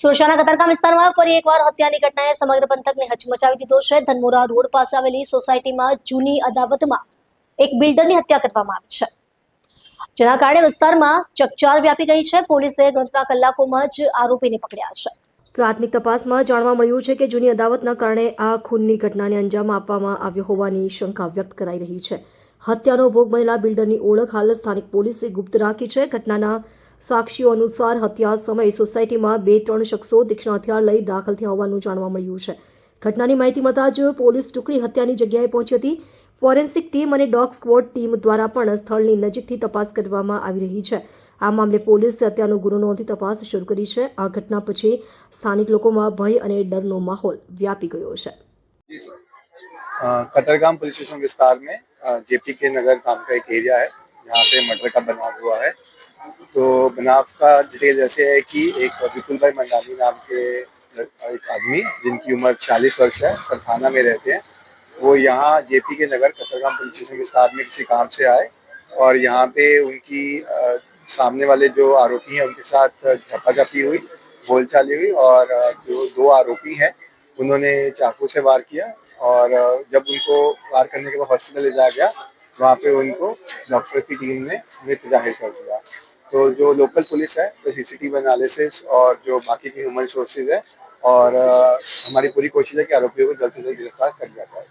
સુરક્ષાના કતારગામ વિસ્તારમાં ફરી એકવાર હત્યાની ઘટનાએ સમગ્ર પંથકને હચમચાવી દીધો છે. ધનમોરા રોડ પાસે આવેલી સોસાયટીમાં જૂની અદાવતમાં એક બિલ્ડરની હત્યા કરવામાં આવી છે. જેના કારણે વિસ્તારમાં ચકચાર વ્યાપી ગઈ છે. પોલીસે ગણતરીના કલાકોમાં જ આરોપીને પકડ્યા છે. પ્રાથમિક તપાસમાં જાણવા મળ્યું છે કે જૂની અદાવતના કારણે આ ખૂનની ઘટનાને અંજામ આપવામાં આવ્યો હોવાની શંકા વ્યક્ત કરાઈ રહી છે. હત્યાનો ભોગ બનેલા બિલ્ડરની ઓળખ હાલ સ્થાનિક પોલીસે ગુપ્ત રાખી છે. ઘટનાના સાક્ષીઓ અનુસાર હત્યા સમયે સોસાયટીમાં બે ત્રણ શખ્સો તીક્ષ્ણ હથિયાર લઈ દાખલ થયા હોવાનું જાણવા મળ્યું છે ઘટનાની માહિતી મળતા જ પોલીસ ટુકડી હત્યાની જગ્યાએ પહોંચી હતી ફોરેન્સિક ટીમ અને ડોગ સ્ક્વોડ ટીમ દ્વારા પણ સ્થળની નજીકથી તપાસ કરવામાં આવી રહી છે આ મામલે પોલીસે હત્યાનો ગુનો નોંધી તપાસ શરૂ કરી છે આ ઘટના પછી સ્થાનિક લોકોમાં ભય અને ડરનો માહોલ વ્યાપી ગયો છે अ, कतरगाम पुलिस स्टेशन विस्तार में जेपी के नगर काम का एक एरिया है जहाँ पे मर्डर का बनाव हुआ है तो बनाव का डिटेल ऐसे है कि एक विपुल भाई मंडाली नाम के एक आदमी जिनकी उम्र 40 वर्ष है सरथाना में रहते हैं। वो यहाँ जेपी के नगर कतरगाम पुलिस स्टेशन विस्तार में किसी काम से आए और यहाँ पे उनकी अ, सामने वाले जो आरोपी हैं उनके साथ झपाझपी हुई बोलचाली हुई और जो दो आरोपी हैं उन्होंने चाकू से वार किया और जब उनको वार करने के बाद हॉस्पिटल ले जाया गया वहाँ पे उनको डॉक्टर की टीम ने मृत ज़ाहिर कर दिया। तो जो लोकल पुलिस है वो सीसीटीवी एनालिसिस और जो बाकी की ह्यूमन सोर्सेज है और अ, हमारी पूरी कोशिश है कि आरोपियों को जल्द से जल्द गिरफ्तार कर लिया जाए